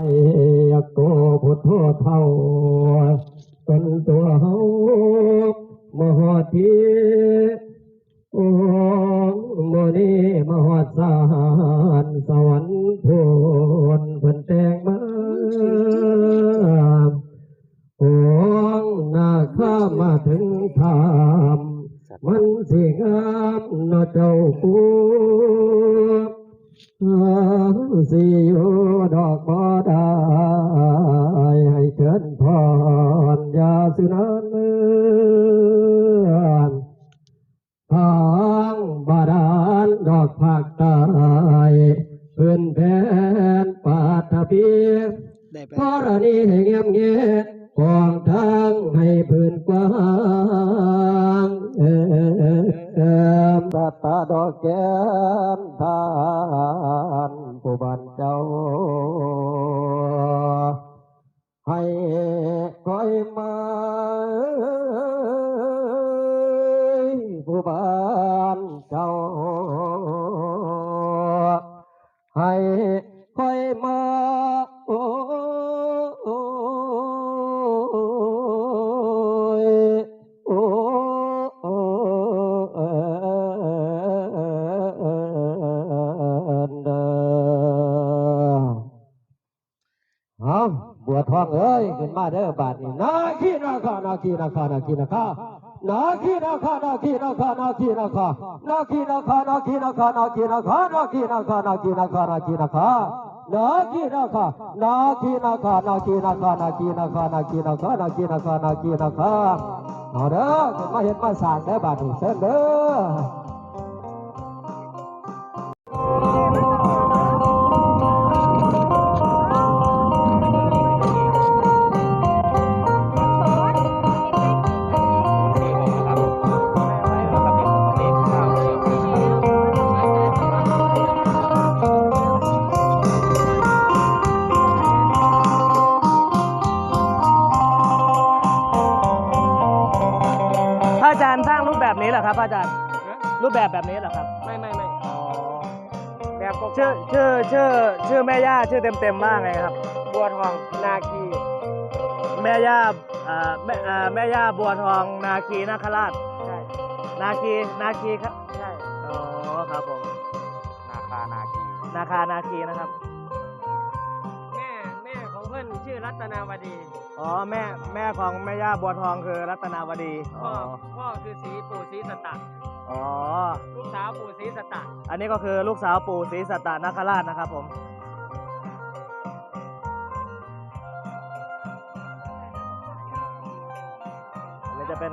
ไอ้โกพุทโธเท่าเป็นตัวเฮามหอทีโอ้โมนีมหอดสารสวรรค์พูนเพิ่นแตงมาโอ้งนาข้ามาถึงธรรมมันสิงามเนอเจ้าปู สิอยู่ดอกบ่ได้ให้เชิญพรอยาสุนันเมืองทางบาดาลดอกภาคใต้เพื่อนแผนปาฐพีได้ไปพรณีให้เงียบเงียบกองทางให้พื้นกว้างเอม คอยมาผู้บ้านเจ้าให้ ทองเอ้ยขึ้นมาเด้อบาดนี้นาคีนาคานาคีนาคานาคีนาคานาคีนาคานาคีนาคานาคีนาคานาคีนาคานาคีนาคานาคีนาคานาคีนาคานาคีนาคานาคีนาคานาคีนาคานาคีนาคานาคีนาคานาคีนาคานาคีนาคานาคีนาคานาคีนาคาเอาเด้อขึ้นมาเห็นมาสางเด้อบาดนี้เส้นเด้อ จารย์สร้างรูปแบบนี้เหรอครับพระอาจารย์ รูปแบบแบบนี้เหรอครับ ไม่ไม่ไม่แบบก็ชื่อชื่อชื่อชื่อแม่ย่าชื่อเต็มเต็มๆว่าไงครับ บัวทองนาคีแม่ย่าอ่าแม่อ่าแม่ย่าบัวทองนาคีนาคราช ใช่นาคีนาคีครับใช่อ๋อครับผมนาคานาคีนาคานาคีนะครับ แม่แม่ของเพื่อนชื่อรัตนาวดี อ๋อแม่แม่ของแม่ย่าบัวทองคือรัตนาวดีพ่อ๋ออพ่อคือสีปู่สีสตตะอ๋อลูกสาวปู่สีสตตะอันนี้ก็คือลูกสาวปู่ศรีสัตตนาคราชนะครับผมอันนี้จะเป็น